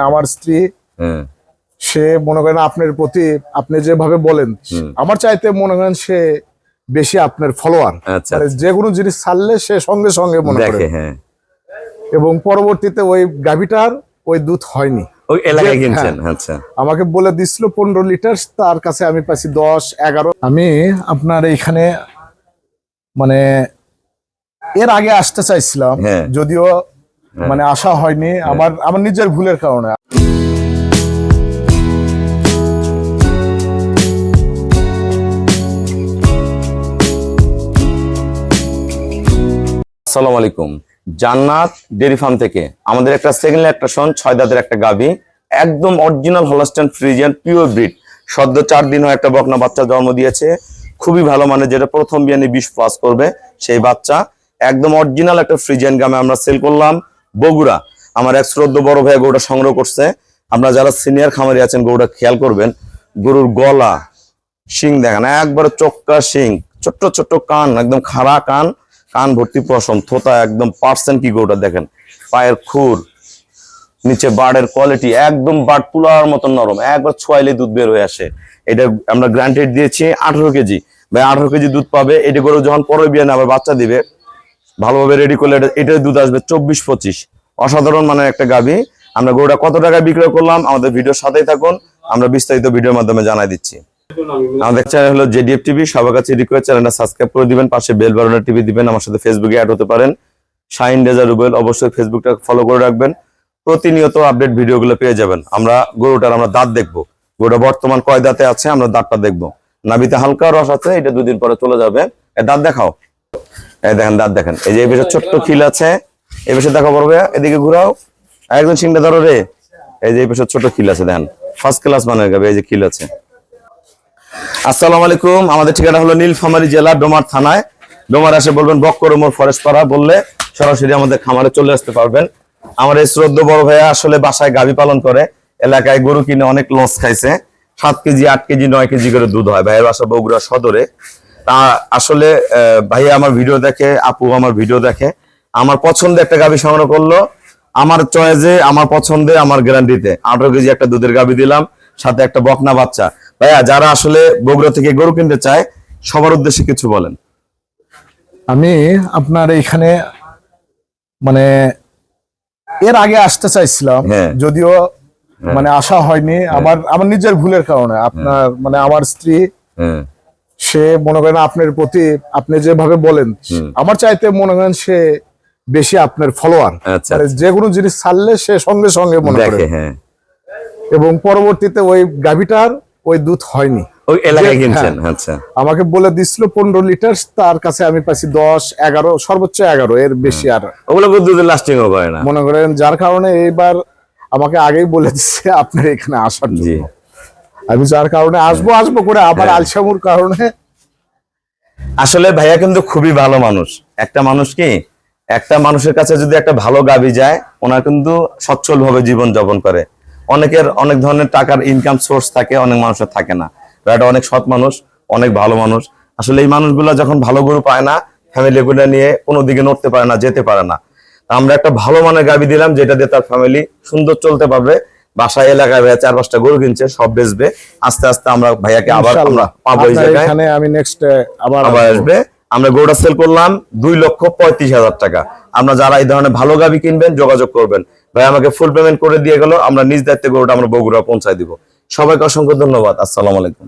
আমার স্ত্রী হ্যাঁ সে মনে করেন আপনার প্রতি আপনি যেভাবে বলেন আমার চাইতে মনে করেন সে বেশি আপনার ফলোয়ার আচ্ছা মানে যে কোনো জিনিস ছাড়লে সে সঙ্গে সঙ্গে মনে করে। হ্যাঁ। এবং পরবর্তীতে ওই গাভিটার ওই দুধ হয়নি। ওই এলাকায় কিনছেন আচ্ছা। আমাকে বলে দিছিল পনেরো লিটার তার কাছে আমি পাইছি দশ এগারো। আমি আপনার এইখানে মানে এর আগে আসতে চাইছিলাম হ্যাঁ। যদিও মানে আসা হয়নি আমার আমার নিজের ভুলের কারণে। আসসালামু আলাইকুম। জান্নাত ডেরি ফার্ম থেকে আমাদের একটা সেকেন্ড ল্যাকটেশন ছয় দাঁতের একটা গাভী একদম original Holstein Friesian pure breed সদ্য চার দিন হয় একটা বকনা বাচ্চা জন্ম দিয়েছে। খুবই ভালো মানে যেটা প্রথম বিয়ানে বিষ পাস করবে সেই বাচ্চা। একদম অরিজিনাল একটা ফ্রিজিয়ান গামে আমরা সেল করলাম। বগুড়া। আমার এক শ্রদ্ধ বড় ভাই গরুটা সংগ্রহ করছে। আপনারা যারা সিনিয়র খামারি আছেন, গরুটা খেয়াল করবেন। গরুর গলা, শিং দেখেন, একবারে চক্কা শিং। ছোট্ট ছোট্ট কান, একদম খাড়া কান। কান ভর্তি পশম, থোতা একদম পার্সেন্ট কি গরুটা দেখেন? পায়ের খুর, নিচে বার্ডের কোয়ালিটি একদম বার্ড তুলার মতন নরম। একবার ছোয়াইলে দুধ বের হয়ে আসে। এটা আমরা গ্রান্টেড দিয়েছি আঠারো কেজি। ভাই, আঠারো কেজি দুধ পাবে। এটি গরু যখন পরে বিয়ে আবার বাচ্চা দিবে। ভালোভাবে রেডি করলে এটা- দুধ আসবে চব্বিশ পঁচিশ। অসাধারণ মানের একটা গাভী। আমরা গরুটা কত টাকায় বিক্রয় করলাম? আমাদের ভিডিওর সাথেই থাকুন। আমরা বিস্তারিত ভিডিওর মাধ্যমে জানাই দিচ্ছি। আমাদের চ্যানেল হলো জেডিএফ টিভি। সবার কাছে রিকোয়েস্ট চ্যানেলটা সাবস্ক্রাইব করে দিবেন। পাশে বেল বাটনের টিভি দিবেন। আমার সাথে ফেসবুকে অ্যাড হতে পারেন। শাইন রেজা রুবেল, অবশ্যই ফেসবুকটা ফলো করে রাখবেন। প্রতিনিয়ত আপডেট ভিডিওগুলো পেয়ে যাবেন। আমরা গরুটার আমরা দাঁত দেখব। গরুটা বর্তমান কয় দাঁতে আছে? আমরা দাঁতটা দেখব। নাবিতে হালকা রস আছে। এটা দুদিন পরে চলে যাবে। দাঁত দেখাও। দেখেন দাঁত দেখেন। এই যে এই পাশে ছোট্ট খিল আছে এই পাশে দেখা পড়বে এদিকে ঘুরাও। একদম সিংটা ধরো রে। এই যে এই পাশে ছোট খিল আছে দেখেন। ফার্স্ট ক্লাস মানের গাবে এই যে খিল আছে। আসসালামু আলাইকুম আমাদের ঠিকানা হলো নীলফামারী জেলা ডোমার থানায়। ডোমার এসে বলবেন বক্করমোর ফরেস্ট পাড়া বললে সরাসরি আমাদের খামারে চলে আসতে পারবেন। আমার এই শ্রদ্ধ বড় ভাইয়া আসলে বাসায় গাভী পালন করে এলাকায় গরু কিনে অনেক লস খাইছে। সাত কেজি আট কেজি নয় কেজি করে দুধ হয়। ভাইয়ের বাসা বগুড়া সদরে। তা আসলে ভাইয়া আমার ভিডিও দেখে আপু আমার ভিডিও দেখে আমার পছন্দের একটা গাভী সংগ্রহ করল। আমার চয়েসে আমার পছন্দে আমার গ্যারান্টিতে। আঠারো কেজি একটা দুধের গাভী দিলাম সাথে একটা বকনা বাচ্চা। ভাইয়া যারা আসলে বগুড়া থেকে গরু কিনতে চায় সবার উদ্দেশ্যে কিছু বলেন। আমি আপনার এইখানে মানে এর আগে আসতে চাইছিলাম হ্যাঁ। যদিও মানে আসা হয়নি আমার আমার নিজের ভুলের কারণে আপনার মানে আমার স্ত্রী হ্যাঁ। সে মনে করেন আপনার প্রতি আপনি যেভাবে বলেন আমার চাইতে মনে করেন সে বেশি আপনার ফলোয়ার আচ্ছা মানে যে কোনো জিনিস ছাড়লে সে সঙ্গে সঙ্গে মনে করে। হ্যাঁ। এবং পরবর্তীতে ওই গাভিটার ওই দুধ হয়নি। ওই এলাকায় কিনছেন আচ্ছা। আমাকে বলে দিছিল পনেরো লিটার তার কাছে আমি পাইছি দশ এগারো সর্বোচ্চ এগারো এর বেশি আর। ওগুলো দুধে লাস্টিংও করে না। মনে করেন যার কারণে এইবার আমাকে আগেই বলে দিচ্ছে আপনার এখানে আসার জন্য। আমি যার কারণে আসব আসব করে আবার হ্যাঁ। আলসামুর কারণে আসলে ভাইয়া কিন্তু খুবই ভালো মানুষ। একটা মানুষ কি, একটা মানুষের কাছে যদি একটা ভালো গাবি যায়, ওনার কিন্তু সচ্ছল ভাবে জীবন যাপন করে। অনেকের অনেক ধরনের টাকার ইনকাম সোর্স থাকে, অনেক মানুষের থাকে না। ভাইয়াটা অনেক সৎ মানুষ, অনেক ভালো মানুষ। আসলে এই মানুষগুলো যখন ভালো গরু পায় না ফ্যামিলি গুলো নিয়ে কোনো দিকে নড়তে পারে না, যেতে পারে না। আমরা একটা ভালো মানের গাবি দিলাম, যেটা দিয়ে তার ফ্যামিলি সুন্দর চলতে পারবে। বাসায় এলাকায় ভাইয়া চার পাঁচটা গরু কিনছে সব বেচবে। আস্তে আস্তে আমরা ভাইয়াকে আবার আমরা পাবো এই জায়গায়। এখানে আমি নেক্সট আবার আবার আসবে। আমরা গরুটা সেল করলাম দুই লক্ষ পঁয়ত্রিশ হাজার টাকা। আমরা যারা এই ধরনের ভালো গাবি কিনবেন যোগাযোগ করবেন। ভাই আমাকে ফুল পেমেন্ট করে দিয়ে গেল আমরা নিজ দায়িত্বে গরুটা আমরা বগুড়া পৌঁছায় দিব। সবাইকে অসংখ্য ধন্যবাদ। আসসালাম আলাইকুম।